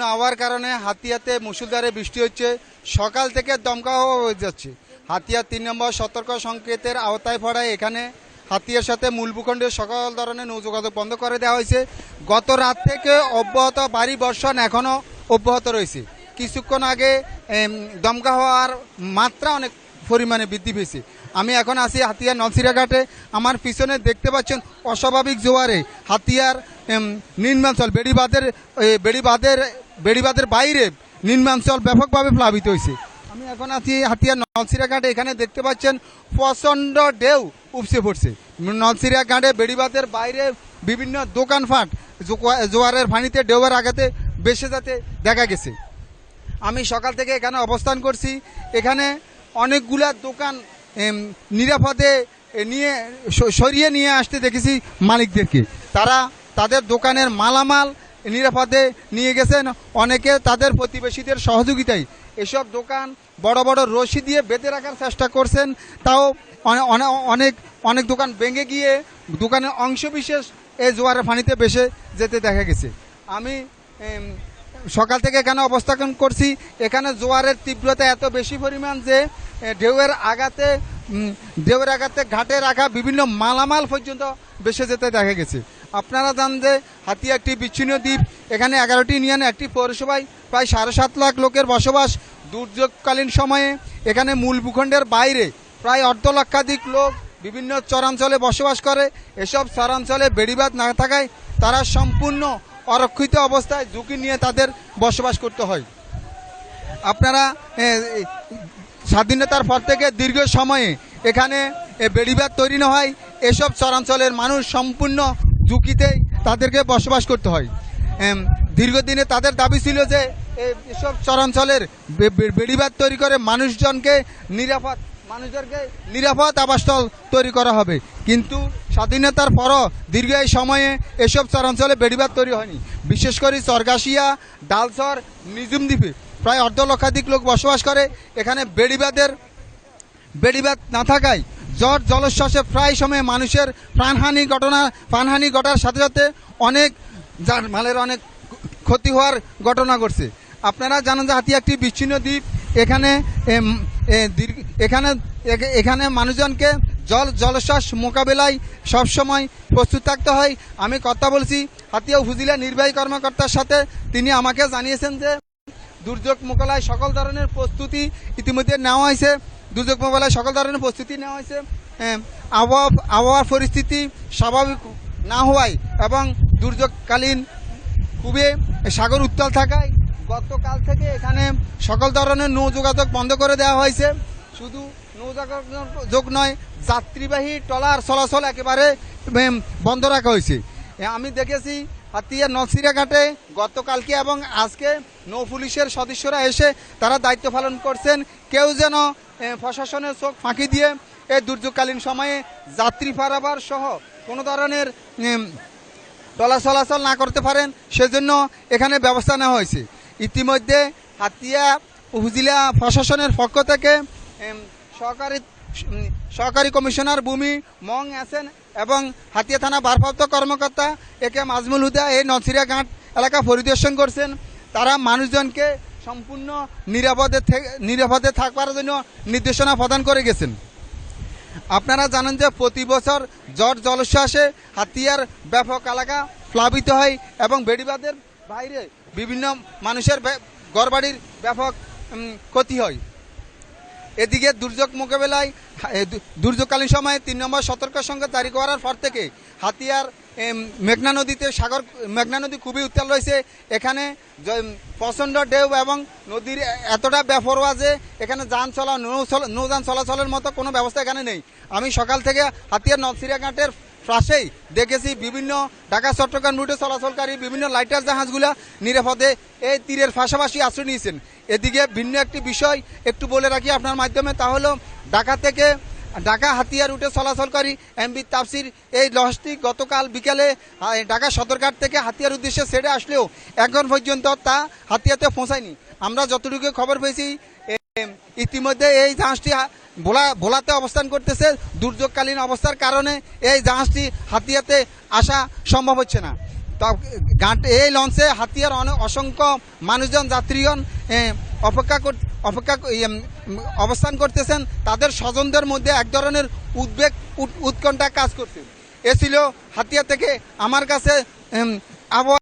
হওয়ার কারণে হাতিয়াতে মুসুলধারে বৃষ্টি হচ্ছে। সকাল থেকে দমকা হয়ে যাচ্ছে। হাতিয়া তিন নম্বর সতর্ক সংকেতের আওতায় পড়ায় এখানে হাতিয়ার সাথে মূল ভূখণ্ডের সকল ধরনের নৌ যোগাযোগ বন্ধ করে দেওয়া হয়েছে। গত রাত থেকে অব্যাহত ভারী বর্ষণ এখনও অব্যাহত রয়েছে। কিছুক্ষণ আগে দমকা হওয়ার মাত্রা অনেক পরিমাণে বৃদ্ধি পেয়েছে। আমি এখন আছি হাতিয়ার নলসিরাঘাটে। আমার পিছনে দেখতে পাচ্ছেন অস্বাভাবিক জোয়ারে হাতিয়ার এম, নিম্নাঞ্চল বেড়িবাঁধের বেড়িবাঁধের বেড়িবাঁধের বাইরে নিম্নাঞ্চল ব্যাপকভাবে প্লাবিত হয়েছে। আমি এখন আছি হাতিয়ার নলসিরাঘাটে, এখানে দেখতে পাচ্ছেন প্রচণ্ড ঢেউ উপসে পড়ছে। নলসিরাঘাটে বেড়িবাঁধের বাইরে বিভিন্ন দোকানপাট জোয়া- জোয়ারের পানিতে ঢেউয়ের আঘাতে বেসে যাতে দেখা গেছে। আমি সকাল থেকে এখানে অবস্থান করছি। এখানে অনেকগুলা দোকান নিরাপদে নিয়ে সরিয়ে নিয়ে আসতে দেখেছি মালিকদেরকে। তারা তাদের দোকানের মালামাল নিরাপদে নিয়ে গেছেন অনেকে তাদের প্রতিবেশীদের সহযোগিতায়। এসব দোকান বড় বড় রশি দিয়ে বেঁধে রাখার চেষ্টা করছেন। তাও অনে- অনে- অনেক অনেক দোকান ভেঙে গিয়ে দোকানের অংশবিশেষ এই জোয়ারের পানিতে বেসে যেতে দেখা গেছে। আমি সকাল থেকে এখানে অবস্থান করছি। এখানে জোয়ারের তীব্রতা এত বেশি পরিমাণ যে ঢেউয়ের আঘাতে ঢেউয়ের আঘাতে ঘাটে রাখা বিভিন্ন মালামাল পর্যন্ত বেসে যেতে দেখা গেছে। আপনারা জান যে হাতিয়া একটি বিচ্ছিন্ন দ্বীপ এখানে এগারোটি ইউনিয়ন একটি পৌরসভায় প্রায় সাড়ে সাত লাখ লোকের বসবাস দুর্যোগকালীন সময়ে। এখানে মূল ভূখণ্ডের বাইরে প্রায় অর্ধ লক্ষাধিক লোক বিভিন্ন চরাঞ্চলে বসবাস করে। এসব চরাঞ্চলে বেড়িবাদ না থাকায় তারা সম্পূর্ণ অরক্ষিত অবস্থায় ঝুঁকি নিয়ে তাদের বসবাস করতে হয়। আপনারা স্বাধীনতার পর থেকে দীর্ঘ সময়ে এখানে এ, বেড়িবাঁধ তৈরি না হয়। এসব চরাঞ্চলের মানুষ সম্পূর্ণ ঝুঁকিতেই তাদেরকে বসবাস করতে হয়। দীর্ঘদিনে তাদের দাবি ছিল যে এসব চরাঞ্চলের বে- বে- তৈরি করে মানুষজনকে নিরাপদ, মানুষদেরকে নিরাপদ আবাসস্থল তৈরি করা হবে। কিন্তু স্বাধীনতার পরও দীর্ঘ এই সময়ে এসব চরাঞ্চলে বেড়িবাদ তৈরি হয়নি। বিশেষ করে চরগাসিয়া ডালসর নিজুম দ্বীপে প্রায় অর্ধ লক্ষাধিক লোক বসবাস করে। এখানে বেড়িবাদের বেড়িবাদ না থাকায় জ্বর, জলোচ্ছ্বাসে প্রায় সময় মানুষের প্রাণহানি ঘটনা, প্রাণহানি ঘটার সাথে সাথে অনেক মালের অনেক ক্ষতি হওয়ার ঘটনা ঘটছে। আপনারা জানেন যে হাতি একটি বিচ্ছিন্ন দ্বীপ। এখানে এখানে এখানে মানুষজনকে জল জলশ্বাস মোকাবেলায় সবসময় প্রস্তুত থাকতে হয়। আমি কথা বলছি হাতিয়া উপজেলা নির্বাহী কর্মকর্তার সাথে। তিনি আমাকে জানিয়েছেন যে দুর্যোগ মোকাবেলায় সকল ধরনের প্রস্তুতি ইতিমধ্যে নেওয়া হয়েছে। দুর্যোগ মোকাবেলায় সকল ধরনের প্রস্তুতি নেওয়া হয়েছে। আবহাওয়া, আবহাওয়ার পরিস্থিতি স্বাভাবিক না হওয়ায় এবং দুর্যোগকালীন খুবই সাগর উত্তাল থাকায় গতকাল থেকে এখানে সকল ধরনের নৌ যোগাযোগ বন্ধ করে দেওয়া হয়েছে। শুধু নৌ যোগাযোগ নয়, যাত্রীবাহী ট্রলার চলাচল একেবারে বন্ধ রাখা হয়েছে। আমি দেখেছি হাতিয়া নলসিরা ঘাটে গতকালকে এবং আজকে নৌ পুলিশের সদস্যরা এসে তারা দায়িত্ব পালন করছেন। কেউ যেন প্রশাসনের চোখ ফাঁকি দিয়ে এই দুর্যোগকালীন সময়ে যাত্রী পারাবার সহ কোনো ধরনের টলা চলাচল না করতে পারেন, সেজন্য এখানে ব্যবস্থা নেওয়া হয়েছে। ইতিমধ্যে হাতিয়া উপজেলা প্রশাসনের পক্ষ থেকে সহকারী সহকারী কমিশনার ভূমি মং আছেন এবং হাতিয়া থানা ভারপ্রাপ্ত কর্মকর্তা এ কে মাজমুল হুদা এই নছিরা ঘাট এলাকা পরিদর্শন করছেন। তারা মানুষজনকে সম্পূর্ণ নিরাপদে নিরাপদে থাকবার জন্য নির্দেশনা প্রদান করে গেছেন। আপনারা জানেন যে প্রতি বছর জট জলশ্বাসে হাতিয়ার ব্যাপক এলাকা প্লাবিত হয় এবং বেড়িবাঁধের বাইরে বিভিন্ন মানুষের ঘরবাড়ির ব্যাপক ক্ষতি হয়। এদিকে দুর্যোগ মোকাবেলায় দুর্যোগকালীন সময়ে তিন নম্বর সতর্ক সঙ্গে জারি করার পর থেকে হাতিয়ার মেঘনা নদীতে সাগর, মেঘনা নদী খুবই উত্তাল রয়েছে। এখানে প্রচণ্ড ঢেউ এবং নদীর এতটা বেফরোয়া যে এখানে যান চলা নৌযান চলাচলের মতো কোনো ব্যবস্থা এখানে নেই। আমি সকাল থেকে হাতিয়ার নলসিরা ঘাটের পাশেই দেখেছি বিভিন্ন ঢাকা, চট্টগ্রাম রুটে চলাচলকারী বিভিন্ন লাইটার জাহাজগুলা নিরাপদে এই তীরের পাশাপাশি আশ্রয় নিয়েছেন। এদিকে ভিন্ন একটি বিষয় একটু বলে রাখি আপনার মাধ্যমে, তা হলো ঢাকা থেকে ঢাকা হাতিয়া রুটে চলাচলকারী এমবি তাফসির। এই লঞ্চটি গতকাল বিকালে ঢাকা সদরঘাট থেকে হাতিয়ার উদ্দেশ্যে ছেড়ে আসলেও এখন পর্যন্ত তা হাতিয়াতে পৌঁছায়নি। আমরা যতটুকু খবর পেয়েছি ইতিমধ্যে এই জাহাজটি ভোলা, ভোলাতে অবস্থান করতেছে। দুর্যোগকালীন অবস্থার কারণে এই জাহাজটি হাতিয়াতে আসা সম্ভব হচ্ছে না। এই লঞ্চে হাতিয়ার অনেক অসংখ্য মানুষজন, যাত্রীগণ অপেক্ষা কর অপেক্ষা ইয়ে, অবস্থান করতেছেন তাদের স্বজনদের মধ্যে এক ধরনের উদ্বেগ উৎ- উৎকণ্ঠা কাজ করছে। এ ছিল হাতিয়া থেকে আমার কাছে আবহাওয়া